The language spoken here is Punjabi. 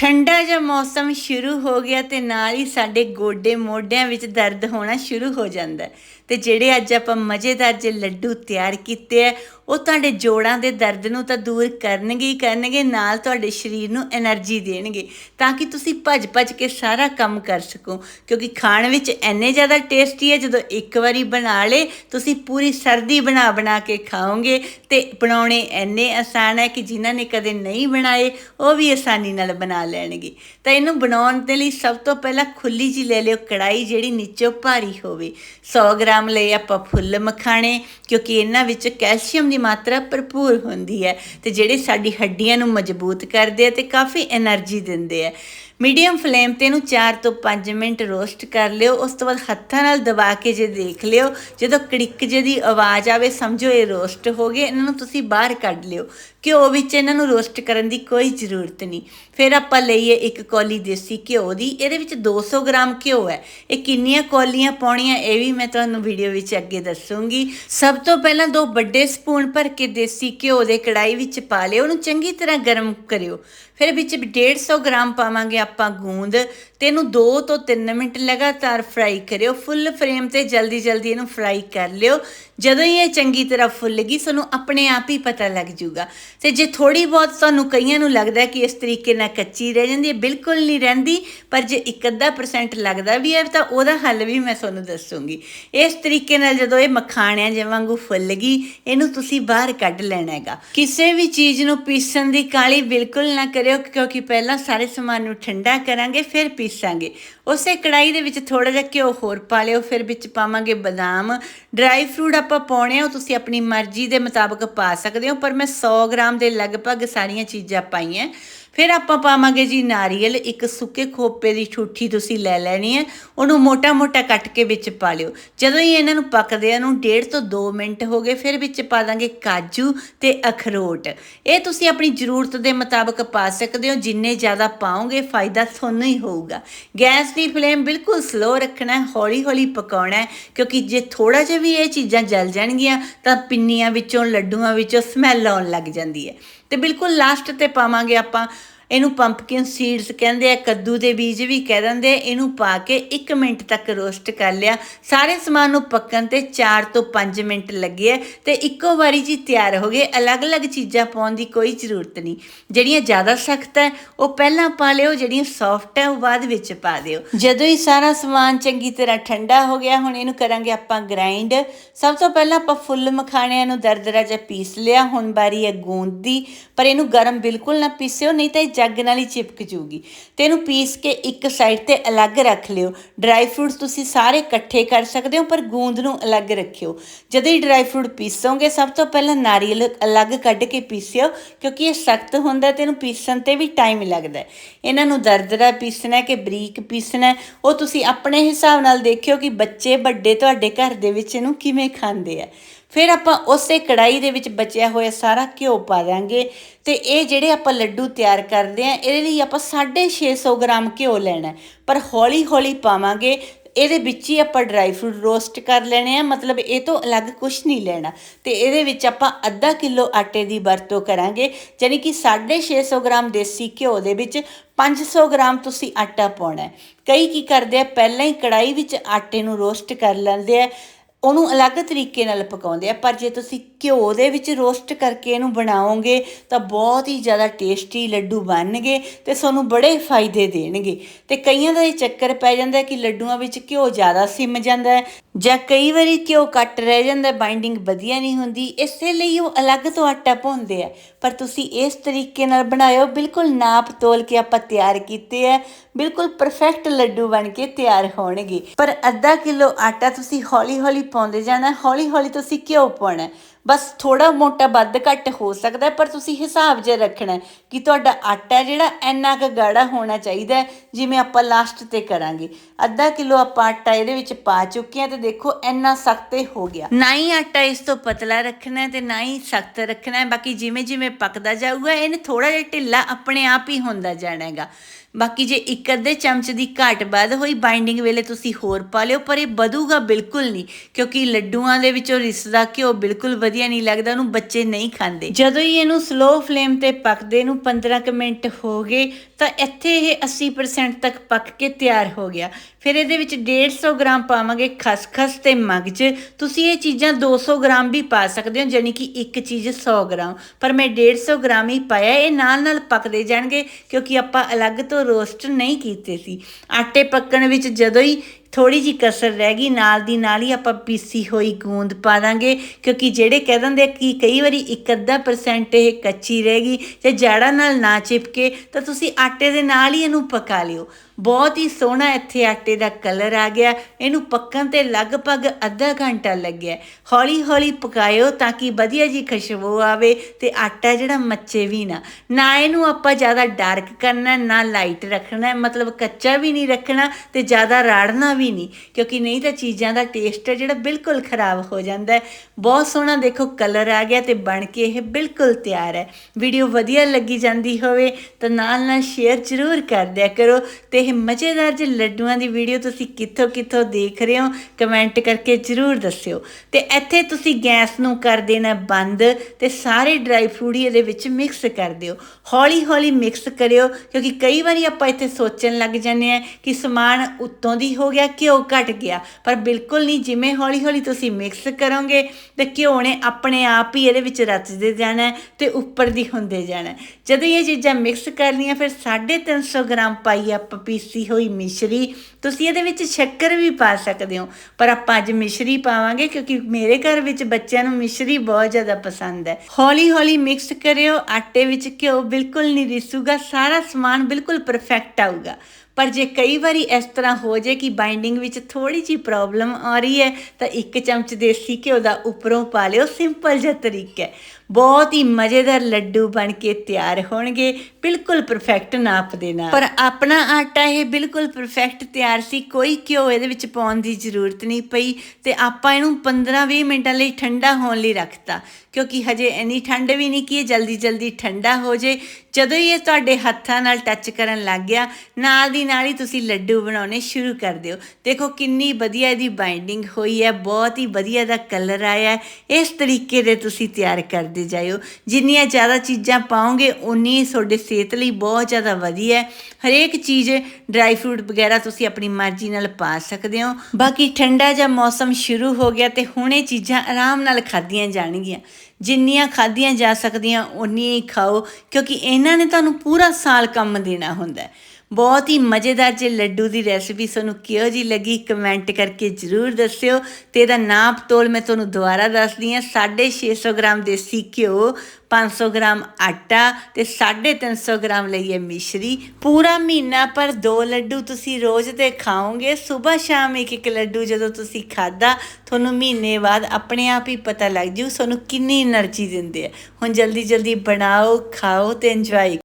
ਠੰਡਾ ਜਿਹਾ ਮੌਸਮ ਸ਼ੁਰੂ ਹੋ ਗਿਆ ਤੇ ਨਾਲ ਹੀ ਸਾਡੇ ਗੋਡੇ ਮੋਢਿਆਂ ਵਿੱਚ ਦਰਦ ਹੋਣਾ ਸ਼ੁਰੂ ਹੋ ਜਾਂਦਾ ਹੈ। ਤੇ ਜਿਹੜੇ ਅੱਜ ਆਪਾਂ ਮਜ਼ੇਦਾਰ ਜਿਹੇ ਲੱਡੂ ਤਿਆਰ ਕੀਤੇ ਆ ਉਹ ਤੁਹਾਡੇ ਜੋੜਾਂ ਦੇ ਦਰਦ ਨੂੰ ਤਾਂ ਦੂਰ ਕਰਨਗੇ ਹੀ ਕਰਨਗੇ, ਨਾਲ ਤੁਹਾਡੇ ਸਰੀਰ ਨੂੰ એનર્ਜੀ ਦੇਣਗੇ, ਤਾਂ ਕਿ ਤੁਸੀਂ ਭੱਜ ਭੱਜ ਕੇ ਸਾਰਾ ਕੰਮ ਕਰ ਸਕੋ। ਕਿਉਂਕਿ ਖਾਣ ਵਿੱਚ ਐਨੇ ਜ਼ਿਆਦਾ ਟੇਸਟੀ ਹੈ, ਜਦੋਂ ਇੱਕ ਵਾਰੀ ਬਣਾ ਲੇ, ਤੁਸੀਂ ਪੂਰੀ ਸਰਦੀ ਬਣਾ ਬਣਾ ਕੇ ਖਾਓਗੇ ਤੇ ਬਣਾਉਣੇ ਐਨੇ ਆਸਾਨ ਹੈ ਕਿ ਜਿਨ੍ਹਾਂ ਨੇ ਕਦੇ ਨਹੀਂ ਬਣਾਏ, ਉਹ ਵੀ ਆਸਾਨੀ ਨਾਲ ਬਣਾ ਲੈਣਗੇ। ਤਾਂ ਇਹਨੂੰ ਬਣਾਉਣ ਦੇ ਲਈ ਸਭ ਤੋਂ ਪਹਿਲਾਂ ਖੁੱਲੀ ਜੀ ਲੈ ਲਿਓ ਕੜਾਈ ਜਿਹੜੀ ਨੀਚੋਂ ਭਾਰੀ ਹੋਵੇ। 100 ਗ੍ਰਾਮ ਲਈ ਆਪਾਂ ਫੁੱਲ ਮਖਾਣੇ, ਕਿਉਂਕਿ ਇਹਨਾਂ ਵਿੱਚ ਕੈਲਸ਼ੀਅਮ ਦੀ ਮਾਤਰਾ ਭਰਪੂਰ ਹੁੰਦੀ ਹੈ ਤੇ ਜਿਹੜੇ ਸਾਡੀ ਹੱਡੀਆਂ ਨੂੰ ਮਜ਼ਬੂਤ ਕਰਦੇ ਆ ਤੇ ਕਾਫੀ એનર્ਜੀ ਦਿੰਦੇ ਆ। ਮੀਡੀਅਮ ਫਲੇਮ ਤੇ ਇਹਨੂੰ 4 ਤੋਂ 5 ਮਿੰਟ ਰੋਸਟ ਕਰ ਲਿਓ। ਉਸ ਤੋਂ ਬਾਅਦ ਹੱਥਾਂ ਨਾਲ ਦਬਾ ਕੇ ਜੇ ਦੇਖ ਲਿਓ, ਜਦੋਂ ਕੜਿੱਕ ਜੇ ਦੀ ਆਵਾਜ਼ ਆਵੇ, ਸਮਝੋ ਇਹ ਰੋਸਟ ਹੋ ਗਏ, ਇਹਨਾਂ ਨੂੰ ਤੁਸੀਂ ਬਾਹਰ ਕੱਢ ਲਿਓ। ਘਿਓ ਵਿੱਚ ਇਹਨਾਂ ਨੂੰ ਰੋਸਟ ਕਰਨ ਦੀ ਕੋਈ ਜ਼ਰੂਰਤ ਨਹੀਂ। ਫਿਰ ਆਪਾਂ ਲਈਏ ਇੱਕ ਕੌਲੀ ਦੇਸੀ ਘਿਓ ਦੀ, ਇਹਦੇ ਵਿੱਚ 200 ਗ੍ਰਾਮ ਘਿਓ ਹੈ। ਇਹ ਕਿੰਨੀਆਂ ਕੌਲੀਆਂ ਪਾਉਣੀਆਂ, ਇਹ ਵੀ ਮੈਂ ਤੁਹਾਨੂੰ ਵੀਡੀਓ ਵਿੱਚ ਅੱਗੇ ਦੱਸੂਗੀ। ਸਭ ਤੋਂ ਪਹਿਲਾਂ ਦੋ ਵੱਡੇ ਸਪੂਨ ਭਰ ਕੇ ਦੇਸੀ ਘਿਓ ਦੇ ਕੜਾਈ ਵਿੱਚ ਪਾ ਲਿਓ, ਉਹਨੂੰ ਚੰਗੀ ਤਰ੍ਹਾਂ ਗਰਮ ਕਰਿਓ। ਫਿਰ ਵਿੱਚ 150 ਗ੍ਰਾਮ ਪਾਵਾਂਗੇ ਆਪਾਂ ਗੂੰਦ, ਤੇ ਇਹਨੂੰ 2 ਤੋਂ 3 ਮਿੰਟ ਲਗਾਤਾਰ ਫਰਾਈ ਕਰਿਓ ਫੁੱਲ ਫਰੇਮ ਤੇ ਜਲਦੀ ਜਲਦੀ ਇਹਨੂੰ ਫਰਾਈ ਕਰ ਲਿਓ। ਜਦੋਂ ਹੀ ਇਹ ਚੰਗੀ ਤਰ੍ਹਾਂ ਫੁੱਲ ਗਈ ਤੁਹਾਨੂੰ ਆਪਣੇ ਆਪ ਹੀ ਪਤਾ ਲੱਗ ਜੂਗਾ ਤੇ ਜੇ ਥੋੜੀ ਬਹੁਤ ਤੁਹਾਨੂੰ ਕਈਆਂ ਨੂੰ ਲੱਗਦਾ ਕਿ ਇਸ ਤਰੀਕੇ ਨਾਲ ਕੱਚੀ ਰਹਿ ਜਾਂਦੀ ਹੈ, ਬਿਲਕੁਲ ਨਹੀਂ ਰਹਿੰਦੀ, ਪਰ ਜੇ 1-ਅੱਧਾ% ਲੱਗਦਾ ਵੀ ਹੈ, ਤਾਂ ਉਹਦਾ ਹੱਲ ਵੀ ਮੈਂ ਤੁਹਾਨੂੰ ਦੱਸੂਗੀ। ਇਸ ਤਰੀਕੇ ਨਾਲ ਜਦੋਂ ਇਹ ਮਖਾਣਿਆਂ ਜਿਹਾ ਵਾਂਗੂ ਫੁੱਲ ਗਈ, ਇਹਨੂੰ ਤੁਸੀਂ ਬਾਹਰ ਕੱਢ ਲੈਣਾ ਹੈਗਾ। ਕਿਸੇ ਵੀ ਚੀਜ਼ ਨੂੰ ਪੀਸਣ ਦੀ ਕਾਲੀ ਬਿਲਕੁਲ ਨਾ ਕਰਿਓ, ਕਿਉਂਕਿ ਪਹਿਲਾਂ ਸਾਰੇ ਸਮਾਨ ਨੂੰ ਠੰਡਾ ਕਰਾਂਗੇ, ਫਿਰ ਪੀਸਾਂਗੇ। ਉਸੇ ਕੜਾਈ ਦੇ ਵਿੱਚ ਥੋੜਾ ਜਿਹਾ ਘਿਓ ਹੋਰ ਪਾ ਲਿਓ, ਫਿਰ ਵਿੱਚ ਪਾਵਾਂਗੇ ਬਦਾਮ ਡਰਾਈ ਫਰੂਟ ਆਪਾਂ ਪਾਉਣੇ ਆ ਤੁਸੀਂ ਆਪਣੀ ਮਰਜ਼ੀ ਦੇ ਮੁਤਾਬਕ ਪਾ ਸਕਦੇ ਹੋ, ਪਰ ਮੈਂ 100 ਗ੍ਰਾਮ ਦੇ ਲਗਭਗ ਸਾਰੀਆਂ ਚੀਜ਼ਾਂ ਪਾਈਆਂ। ਫਿਰ ਆਪਾਂ ਪਾਵਾਂਗੇ ਜੀ ਨਾਰੀਅਲ, ਇੱਕ ਸੁੱਕੇ ਖੋਪੇ ਦੀ ਠੂਠੀ ਤੁਸੀਂ ਲੈ ਲੈਣੀ ਹੈ, ਉਹਨੂੰ ਮੋਟਾ-ਮੋਟਾ ਕੱਟ ਕੇ ਵਿੱਚ ਪਾ ਲਿਓ। ਜਦੋਂ ਹੀ ਇਹਨਾਂ ਨੂੰ ਪੱਕਦੇ ਨੂੰ 1.5 ਤੋਂ 2 ਮਿੰਟ ਹੋ ਗਏ, ਫਿਰ ਵਿੱਚ ਪਾ ਦਾਂਗੇ ਕਾਜੂ ਤੇ ਅਖਰੋਟ। ਇਹ ਤੁਸੀਂ ਆਪਣੀ ਜ਼ਰੂਰਤ ਦੇ ਮੁਤਾਬਕ ਪਾ ਸਕਦੇ ਹੋ, ਜਿੰਨੇ ਜ਼ਿਆਦਾ ਪਾਓਗੇ, ਫਾਇਦਾ ਤੁਹਾਨੂੰ ਹੀ ਹੋਊਗਾ। ਗੈਸ ਦੀ ਫਲੇਮ ਬਿਲਕੁਲ ਸਲੋ ਰੱਖਣਾ ਹੈ, ਹੌਲੀ-ਹੌਲੀ ਪਕਾਉਣਾ ਹੈ, ਕਿਉਂਕਿ ਜੇ ਥੋੜਾ ਜਿਹਾ ਵੀ ਇਹ ਚੀਜ਼ਾਂ ਜਲ ਜਾਣਗੀਆਂ, ਤਾਂ ਪਿੰਨੀਆਂ ਵਿੱਚੋਂ, ਲੱਡੂਆਂ ਵਿੱਚੋਂ ਸਮੈਲ ਆਉਣ ਲੱਗ ਜਾਂਦੀ ਹੈ। ਤੇ ਬਿਲਕੁਲ ਲਾਸਟ ਤੇ ਪਾਵਾਂਗੇ ਆਪਾਂ ਇਹਨੂੰ ਪੰਪਕਿਨ ਸੀਡਸ ਕਹਿੰਦੇ ਆ, ਕੱਦੂ ਦੇ ਬੀਜ ਵੀ ਕਹਿ ਦਿੰਦੇ ਇਹਨੂੰ ਪਾ ਕੇ 1 ਮਿੰਟ ਤੱਕ ਰੋਸਟ ਕਰ ਲਿਆ। ਸਾਰੇ ਸਮਾਨ ਨੂੰ ਪੱਕਣ ਤੇ 4 ਤੋਂ 5 ਮਿੰਟ ਲੱਗੇ ਤੇ ਇੱਕੋ ਵਾਰੀ ਜੀ ਤਿਆਰ ਹੋ ਗਏ। ਅਲੱਗ-ਅਲੱਗ ਚੀਜ਼ਾਂ ਪਾਉਣ ਦੀ ਕੋਈ ਜ਼ਰੂਰਤ ਨਹੀਂ। ਜਿਹੜੀਆਂ ਜ਼ਿਆਦਾ ਸਖਤ ਹੈ, ਉਹ ਪਹਿਲਾਂ ਪਾ ਲਿਓ, ਜਿਹੜੀਆਂ ਸੌਫਟ ਹੈ, ਉਹ ਬਾਅਦ ਵਿੱਚ ਪਾ ਦਿਓ। ਜਦੋਂ ਹੀ ਸਾਰਾ ਸਮਾਨ ਚੰਗੀ ਤਰ੍ਹਾਂ ਠੰਡਾ ਹੋ ਗਿਆ, ਹੁਣ ਇਹਨੂੰ ਕਰਾਂਗੇ ਆਪਾਂ ਗ੍ਰਾਈਂਡ ਸਭ ਤੋਂ ਪਹਿਲਾਂ ਆਪਾਂ ਫੁੱਲ ਮਖਾਣਿਆਂ ਨੂੰ ਦਰਦਰਾ ਜਿਹਾ ਪੀਸ ਲਿਆ, ਹੁਣ ਬਾਰੀ ਹੈ ਗੂੰਦ। ਦੀ ਪਰ ਇਹਨੂੰ ਗਰਮ ਬਿਲਕੁਲ ਨਾ ਪੀਸਿਓ, ਨਹੀਂ ਤਾਂ ਇਹ ਚੱਗ ਨਾਲ ਹੀ ਚਿਪਕ ਜੂਗੀ। ਤੇ ਇਹਨੂੰ ਪੀਸ ਕੇ ਇੱਕ ਸਾਈਡ ਤੇ ਅਲੱਗ ਰੱਖ ਲਿਓ। ਡਰਾਈ ਫਰੂਟਸ ਤੁਸੀਂ ਸਾਰੇ ਇਕੱਠੇ ਕਰ ਸਕਦੇ ਹੋ, ਪਰ ਗੂੰਦ ਨੂੰ ਅਲੱਗ ਰੱਖਿਓ। ਜਦੋਂ ਹੀ ਡਰਾਈ ਫਰੂਟ ਪੀਸੋਗੇ, ਸਭ ਤੋਂ ਪਹਿਲਾਂ ਨਾਰੀਅਲ ਅਲੱਗ ਕੱਢ ਕੇ ਪੀਸਿਓ, ਕਿਉਂਕਿ ਇਹ ਸਖਤ ਹੁੰਦਾ ਤੇ ਇਹਨੂੰ ਪੀਸਣ ਤੇ ਵੀ ਟਾਈਮ ਲੱਗਦਾ ਇਹਨਾਂ ਨੂੰ ਦਰਦਰਾ ਪੀਸਣਾ ਕਿ ਬਰੀਕ ਪੀਸਣਾ ਉਹ ਤੁਸੀਂ ਆਪਣੇ ਹਿਸਾਬ ਨਾਲ ਦੇਖਿਓ ਕਿ ਬੱਚੇ ਵੱਡੇ ਤੁਹਾਡੇ ਘਰ ਦੇ ਵਿੱਚ ਇਹਨੂੰ ਕਿਵੇਂ ਖਾਂਦੇ ਆ। ਫਿਰ ਆਪਾਂ ਉਸੇ ਕੜਾਈ ਦੇ ਵਿੱਚ ਬਚਿਆ ਹੋਇਆ ਸਾਰਾ ਘਿਓ ਪਾ ਦਾਂਗੇ ਤੇ ਇਹ ਜਿਹੜੇ ਆਪਾਂ ਲੱਡੂ ਤਿਆਰ ਕਰਦੇ ਆ, ਇਹਦੇ ਲਈ ਆਪਾਂ 650 ਗ੍ਰਾਮ ਘਿਓ ਲੈਣਾ ਪਰ ਹੌਲੀ ਹੌਲੀ ਪਾਵਾਂਗੇ, ਇਹਦੇ ਵਿੱਚ ਹੀ ਆਪਾਂ ਡਰਾਈ ਫਰੂਟ ਰੋਸਟ ਕਰ ਲੈਣੇ ਆ, ਮਤਲਬ ਇਹ ਤੋਂ ਅਲੱਗ ਕੁਝ ਨਹੀਂ ਲੈਣਾ। ਤੇ ਇਹਦੇ ਵਿੱਚ ਆਪਾਂ ਅੱਧਾ ਕਿਲੋ ਆਟੇ ਦੀ ਵਰਤੋਂ ਕਰਾਂਗੇ ਯਾਨੀ ਕਿ 650 ਗ੍ਰਾਮ ਦੇਸੀ ਘਿਓ ਦੇ ਵਿੱਚ 500 ਗ੍ਰਾਮ ਤੁਸੀਂ ਆਟਾ ਪਾਉਣਾ ਹੈ। ਕਈ ਕੀ ਕਰਦੇ ਆ, ਪਹਿਲਾਂ ਹੀ ਕੜਾਈ ਵਿੱਚ ਆਟੇ ਨੂੰ ਰੋਸਟ ਕਰ ਲੈਂਦੇ ਆ ਉਹਨੂੰ ਅਲੱਗ ਤਰੀਕੇ ਨਾਲ ਪਕਾਉਂਦੇ ਆ, ਪਰ ਜੇ ਤੁਸੀਂ ਘਿਓ ਦੇ ਵਿੱਚ ਰੋਸਟ ਕਰਕੇ ਇਹਨੂੰ ਬਣਾਓਗੇ, ਤਾਂ ਬਹੁਤ ਹੀ ਜ਼ਿਆਦਾ ਟੇਸਟੀ ਲੱਡੂ ਬਣਨਗੇ ਤੇ ਤੁਹਾਨੂੰ ਬੜੇ ਫਾਇਦੇ ਦੇਣਗੇ। ਤੇ ਕਈਆਂ ਦਾ ਇਹ ਚੱਕਰ ਪੈ ਜਾਂਦਾ ਕਿ ਲੱਡੂਆਂ ਵਿੱਚ ਘਿਓ ਜ਼ਿਆਦਾ ਸਿਮ ਜਾਂਦਾ ਹੈ ਜਾਂ ਕਈ ਵਾਰੀ ਘਿਓ ਕੱਟ ਰਹਿ ਜਾਂਦਾ ਬਾਈਂਡਿੰਗ ਵਧੀਆ ਨਹੀਂ ਹੁੰਦੀ, ਇਸੇ ਲਈ ਉਹ ਅਲੱਗ ਤੋਂ ਆਟਾ ਪਾਉਂਦੇ ਆ। ਪਰ ਤੁਸੀਂ ਇਸ ਤਰੀਕੇ ਨਾਲ ਬਣਾਇਓ, ਬਿਲਕੁਲ ਨਾਪ ਤੋਲ ਕੇ ਆਪਾਂ ਤਿਆਰ ਕੀਤੇ ਆ ਬਿਲਕੁਲ ਪਰਫੈਕਟ ਲੱਡੂ ਬਣ ਕੇ ਤਿਆਰ ਹੋਣਗੇ। ਪਰ ਅੱਧਾ ਕਿਲੋ ਆਟਾ ਤੁਸੀਂ ਹੌਲੀ ਹੌਲੀ ਪਾਉਂਦੇ ਜਾਣਾ ਹੌਲੀ ਹੌਲੀ ਤੁਸੀਂ ਘਿਓ ਪਾਉਣਾ? ਬਸ ਥੋੜਾ ਮੋਟਾ ਵੱਧ ਘੱਟ ਹੋ ਸਕਦਾ ਪਰ ਤੁਸੀਂ ਹਿਸਾਬ ਜੇ ਰੱਖਣਾ ਕਿ ਤੁਹਾਡਾ ਆਟਾ ਜਿਹੜਾ ਇੰਨਾ ਕੁ ਗਾੜਾ ਹੋਣਾ ਚਾਹੀਦਾ ਜਿਵੇਂ ਆਪਾਂ ਲਾਸਟ ਤੇ ਕਰਾਂਗੇ। ਅੱਧਾ ਕਿਲੋ ਆਪਾਂ ਆਟਾ ਇਹਦੇ ਵਿੱਚ ਪਾ ਚੁੱਕੇ ਆ ਤੇ ਦੇਖੋ ਇੰਨਾ ਸਖਤ ਹੋ ਗਿਆ। ਨਾ ਹੀ ਆਟਾ ਇਸ ਤੋਂ ਪਤਲਾ ਰੱਖਣਾ ਤੇ ਨਾ ਹੀ ਸਖਤ ਰੱਖਣਾ ਬਾਕੀ ਜਿਵੇਂ ਜਿਵੇਂ ਪੱਕਦਾ ਜਾਊਗਾ, ਇਹਨੇ ਥੋੜਾ ਜਿਹਾ ਢਿੱਲਾ ਆਪਣੇ ਆਪ ਹੀ ਹੁੰਦਾ ਜਾਣਾ ਹੈਗਾ। ਬਾਕੀ ਜੇ ਇੱਕ ਅੱਧੇ ਚਮਚ ਦੀ ਘਾਟ ਵੱਧ ਹੋਈ ਬਾਈਂਡਿੰਗ ਵੇਲੇ ਤੁਸੀਂ ਹੋਰ ਪਾ ਲਿਓ, ਪਰ ਇਹ ਵਧੂਗਾ ਬਿਲਕੁਲ ਨਹੀਂ, ਕਿਉਂਕਿ ਲੱਡੂਆਂ ਦੇ ਵਿੱਚੋਂ ਰਿਸਦਾ ਘਿਓ ਬਿਲਕੁਲ ਵਧੀਆ ਨਹੀਂ ਲੱਗਦਾ, ਉਹਨੂੰ ਬੱਚੇ ਨਹੀਂ ਖਾਂਦੇ। ਜਦੋਂ ਹੀ ਇਹਨੂੰ ਸਲੋ ਫਲੇਮ ਤੇ ਪੱਕਦੇ ਨੂੰ 15 ਕੁ ਮਿੰਟ ਹੋ ਗਏ, ਤਾਂ ਇੱਥੇ ਇਹ 80% ਤੱਕ ਪੱਕ ਕੇ ਤਿਆਰ ਹੋ ਗਿਆ। ਫਿਰ ਇਹਦੇ ਵਿੱਚ 150 ਗ੍ਰਾਮ ਪਾਵਾਂਗੇ ਖਸਖਸ ਤੇ ਮਗਜ ਤੁਸੀਂ ਇਹ ਚੀਜ਼ਾਂ 200 ਗ੍ਰਾਮ ਵੀ ਪਾ ਸਕਦੇ ਹੋ ਜਾਨੀ ਕਿ ਇੱਕ ਚੀਜ਼ 100 ਗ੍ਰਾਮ। ਪਰ ਮੈਂ 150 ਗ੍ਰਾਮ ਹੀ ਪਾਇਆ, ਇਹ ਨਾਲ ਨਾਲ ਪੱਕਦੇ ਜਾਣਗੇ ਕਿਉਂਕਿ ਆਪਾਂ ਅਲੱਗ ਤੋਂ ਰੋਸਟ ਨਹੀਂ ਕੀਤੇ ਸੀ। ਆਟੇ ਪੱਕਣ ਵਿੱਚ ਜਦੋਂ ਹੀ ਥੋੜੀ ਜੀ ਕਸਰ ਰਹਿ ਗਈ, ਨਾਲ ਦੀ ਨਾਲ ਹੀ ਆਪਾਂ ਪੀਸੀ ਹੋਈ ਗੂੰਦ ਪਾ ਦਾਂਗੇ, ਕਿਉਂਕਿ ਜਿਹੜੇ ਕਹਿ ਦਿੰਦੇ ਕਿ ਕਈ ਵਾਰੀ ਇੱਕ ਅੱਧਾ ਪਰਸੈਂਟ ਇਹ ਕੱਚੀ ਰਹਿ ਗਈ ਤੇ ਜਾੜਾ ਨਾਲ ਨਾ ਚਿਪਕੇ, ਤਾਂ ਤੁਸੀਂ ਆਟੇ ਦੇ ਨਾਲ ਹੀ ਇਹਨੂੰ ਪਕਾ ਲਿਓ। ਬਹੁਤ ਹੀ ਸੋਹਣਾ ਇੱਥੇ ਆਟੇ ਦਾ ਕਲਰ ਆ ਗਿਆ, ਇਹਨੂੰ ਪੱਕਣ ਤੇ ਲਗਭਗ ਅੱਧਾ ਘੰਟਾ ਲੱਗਿਆ। ਹੌਲੀ ਹੌਲੀ ਪਕਾਇਓ ਤਾਂ ਕਿ ਵਧੀਆ ਜੀ ਖੁਸ਼ਬੂ ਆਵੇ ਤੇ ਆਟਾ ਜਿਹੜਾ ਮੱਚੇ ਵੀ ਨਾ। ਨਾ ਇਹਨੂੰ ਆਪਾਂ ਜ਼ਿਆਦਾ ਡਾਰਕ ਕਰਨਾ, ਨਾ ਲਾਈਟ ਰੱਖਣਾ, ਮਤਲਬ ਕੱਚਾ ਵੀ ਨਹੀਂ ਰੱਖਣਾ ਤੇ ਜ਼ਿਆਦਾ ਰਾੜਨਾ ਵੀ ਨਹੀਂ, ਕਿਉਂਕਿ ਨਹੀਂ ਤਾਂ ਚੀਜ਼ਾਂ ਦਾ ਟੇਸਟ ਹੈ ਜਿਹੜਾ ਬਿਲਕੁਲ ਖਰਾਬ ਹੋ ਜਾਂਦਾ ਹੈ। ਬਹੁਤ ਸੋਹਣਾ ਦੇਖੋ ਕਲਰ ਆ ਗਿਆ ਤੇ ਬਣ ਕੇ ਇਹ ਬਿਲਕੁਲ ਤਿਆਰ ਹੈ। ਵੀਡੀਓ ਵਧੀਆ ਲੱਗੀ ਜਾਂਦੀ ਹੋਵੇ ਤਾਂ ਨਾਲ ਨਾਲ ਸ਼ੇਅਰ ਜ਼ਰੂਰ ਕਰ ਦਿਆ ਕਰੋ ਤੇ ਇਹ ਮਜ਼ੇਦਾਰ ਜਿਹੇ ਲੱਡੂਆਂ ਦੀ ਵੀਡੀਓ ਤੁਸੀਂ ਕਿੱਥੋਂ ਕਿੱਥੋਂ ਦੇਖ ਰਹੇ ਹੋ ਕਮੈਂਟ ਕਰਕੇ ਜ਼ਰੂਰ ਦੱਸਿਓ। ਤੇ ਇੱਥੇ ਤੁਸੀਂ ਗੈਸ ਨੂੰ ਕਰ ਦੇਣਾ ਬੰਦ ਤੇ ਸਾਰੇ ਡਰਾਈ ਫਰੂਟ ਹੀ ਇਹਦੇ ਵਿੱਚ ਮਿਕਸ ਕਰ ਦਿਓ। ਹੌਲੀ ਹੌਲੀ ਮਿਕਸ ਕਰਿਓ, ਕਿਉਂਕਿ ਕਈ ਵਾਰੀ ਆਪਾਂ ਇੱਥੇ ਸੋਚਣ ਲੱਗ ਜਾਂਦੇ ਆ ਕਿ ਸਮਾਨ ਉੱਤੋਂ ਦੀ ਹੋ ਗਿਆ ਘਿਓ ਘਟ ਗਿਆ। ਪਰ ਬਿਲਕੁਲ ਨਹੀਂ, ਜਿਵੇਂ ਹੌਲੀ ਹੌਲੀ ਤੁਸੀਂ ਮਿਕਸ ਕਰੋਗੇ, ਤੇ ਘਿਓ ਨੇ ਆਪਣੇ ਆਪ ਹੀ ਇਹਦੇ ਵਿੱਚ ਰਚਦੇ ਜਾਣਾ ਹੈ ਤੇ ਉੱਪਰ ਦੀ ਹੁੰਦੇ ਜਾਣਾ ਜਦੋਂ ਇਹ ਚੀਜ਼ਾਂ ਮਿਕਸ ਕਰ ਲਈਆਂ ਫਿਰ 350 ਗ੍ਰਾਮ ਪਾਈ ਆਪਾਂ ਪੀਸੀ ਹੋਈ ਮਿਸ਼ਰੀ। ਤੁਸੀਂ ਇਹਦੇ ਵਿੱਚ ਸ਼ੱਕਰ ਵੀ ਪਾ ਸਕਦੇ ਹੋ, ਪਰ ਆਪਾਂ ਅੱਜ ਮਿਸ਼ਰੀ ਪਾਵਾਂਗੇ, ਕਿਉਂਕਿ ਮੇਰੇ ਘਰ ਵਿੱਚ ਬੱਚਿਆਂ ਨੂੰ ਮਿਸ਼ਰੀ ਬਹੁਤ ਜ਼ਿਆਦਾ ਪਸੰਦ ਹੈ। ਹੌਲੀ ਹੌਲੀ ਮਿਕਸ ਕਰਿਓ, ਆਟੇ ਵਿੱਚ ਘਿਓ ਬਿਲਕੁਲ ਨਹੀਂ ਰਿਸੂਗਾ, ਸਾਰਾ ਸਮਾਨ ਬਿਲਕੁਲ ਪਰਫੈਕਟ ਆਊਗਾ। ਪਰ ਜੇ ਕਈ ਵਾਰੀ ਇਸ ਤਰ੍ਹਾਂ ਹੋ ਜੇ ਕਿ ਬਾਈਂਡਿੰਗ ਵਿੱਚ ਥੋੜੀ ਜੀ ਪ੍ਰੋਬਲਮ ਆ ਰਹੀ ਹੈ, ਤਾਂ ਇੱਕ ਚਮਚ ਦੇਸੀ ਘਿਓ ਦਾ ਉੱਪਰੋਂ ਪਾ ਲਿਓ ਸਿੰਪਲ ਜਿਹਾ ਤਰੀਕਾ ਹੈ। ਬਹੁਤ ਹੀ ਮਜ਼ੇਦਾਰ ਲੱਡੂ ਬਣ ਕੇ ਤਿਆਰ ਹੋਣਗੇ, ਬਿਲਕੁਲ ਪਰਫੈਕਟ ਨਾਪ ਦੇ ਨਾਲ। ਪਰ ਆਪਣਾ ਆਟਾ ਇਹ ਬਿਲਕੁਲ ਪਰਫੈਕਟ ਤਿਆਰ ਸੀ, ਕੋਈ ਘਿਓ ਇਹਦੇ ਵਿੱਚ ਪਾਉਣ ਦੀ ਜ਼ਰੂਰਤ ਨਹੀਂ ਪਈ ਤੇ ਆਪਾਂ ਇਹਨੂੰ 15-20 ਮਿੰਟਾਂ ਲਈ ਠੰਡਾ ਹੋਣ ਲਈ ਰੱਖਤਾ, ਕਿਉਂਕਿ ਹਜੇ ਇੰਨੀ ਠੰਡ ਵੀ ਨਹੀਂ ਕਿ ਇਹ ਜਲਦੀ ਜਲਦੀ ਠੰਡਾ ਹੋ ਜੇ। ਜਦੋਂ ਹੀ ਇਹ ਤੁਹਾਡੇ ਹੱਥਾਂ ਨਾਲ ਟੱਚ ਕਰਨ ਲੱਗ ਗਿਆ, ਨਾਲ ਦੀ ਨਾਲ ਹੀ ਤੁਸੀਂ ਲੱਡੂ ਬਣਾਉਣੇ ਸ਼ੁਰੂ ਕਰ ਦਿਓ। ਦੇਖੋ ਕਿੰਨੀ ਵਧੀਆ ਇਹਦੀ ਬਾਈਂਡਿੰਗ ਹੋਈ ਹੈ, ਬਹੁਤ ਹੀ ਵਧੀਆ ਦਾ ਕਲਰ ਆਇਆ ਇਸ ਤਰੀਕੇ ਦੇ ਤੁਸੀਂ ਤਿਆਰ ਕਰਦੇ ਜਾਇਓ। ਜਿੰਨੀਆਂ ਜ਼ਿਆਦਾ ਚੀਜ਼ਾਂ ਪਾਓਗੇ ਉਨੀ ਤੁਹਾਡੇ ਸਿਹਤ ਲਈ ਬਹੁਤ ਜ਼ਿਆਦਾ ਵਧੀਆ ਹੈ। ਹਰੇਕ ਚੀਜ਼ ਡਰਾਈ ਫਰੂਟ ਵਗੈਰਾ ਤੁਸੀਂ ਆਪਣੀ ਮਰਜ਼ੀ ਨਾਲ ਪਾ ਸਕਦੇ ਹੋ। ਬਾਕੀ ਠੰਡਾ ਜਿਹਾ ਮੌਸਮ ਸ਼ੁਰੂ ਹੋ ਗਿਆ ਤੇ ਹੁਣ ਇਹ ਚੀਜ਼ਾਂ ਆਰਾਮ ਨਾਲ ਖਾਧੀਆਂ ਜਾਣਗੀਆਂ। ਜਿੰਨੀਆਂ ਖਾਧੀਆਂ ਜਾ ਸਕਦੀਆਂ ਉਨੀਆਂ ਹੀ ਖਾਓ, ਕਿਉਂਕਿ ਇਹਨਾਂ ਨੇ ਤੁਹਾਨੂੰ ਪੂਰਾ ਸਾਲ ਕੰਮ ਦੇਣਾ ਹੁੰਦਾ ਹੈ। ਬਹੁਤ ਹੀ ਮਜ਼ੇਦਾਰ ਜੇ ਲੱਡੂ ਦੀ ਰੈਸਪੀ ਤੁਹਾਨੂੰ ਕਿਹੋ ਜੀ ਲੱਗੀ ਕਮੈਂਟ ਕਰਕੇ ਜਰੂਰ ਦੱਸਿਓ। ਤੇ ਇਹਦਾ ਨਾਪ ਤੋਲ ਮੈਂ ਤੁਹਾਨੂੰ ਦੁਬਾਰਾ ਦੱਸਦੀ ਹਾਂ। 650 ਗ੍ਰਾਮ ਦੇਸੀ ਘਿਓ 500 ਗ੍ਰਾਮ ਆਟਾ ਤੇ 350 ਗ੍ਰਾਮ ਲਈਏ ਮਿਸ਼ਰੀ। ਪੂਰਾ ਮਹੀਨਾ ਪਰ ਦੋ ਲੱਡੂ ਤੁਸੀਂ ਰੋਜ਼ ਦੇ ਖਾਓਗੇ। ਸਵੇਰ ਸ਼ਾਮ ਇੱਕ ਇੱਕ ਲੱਡੂ ਜਦੋਂ ਤੁਸੀਂ ਖਾਦਾ ਤੁਹਾਨੂੰ ਮਹੀਨੇ ਬਾਅਦ ਆਪਣੇ ਆਪ ਹੀ ਪਤਾ ਲੱਗ ਜੂ, ਤੁਹਾਨੂੰ ਕਿੰਨੀ એનર્ਜੀ ਦਿੰਦੇ ਆ। ਹੁਣ ਜਲਦੀ ਜਲਦੀ ਬਣਾਓ, ਖਾਓ ਤੇ ਇੰਜੋਏ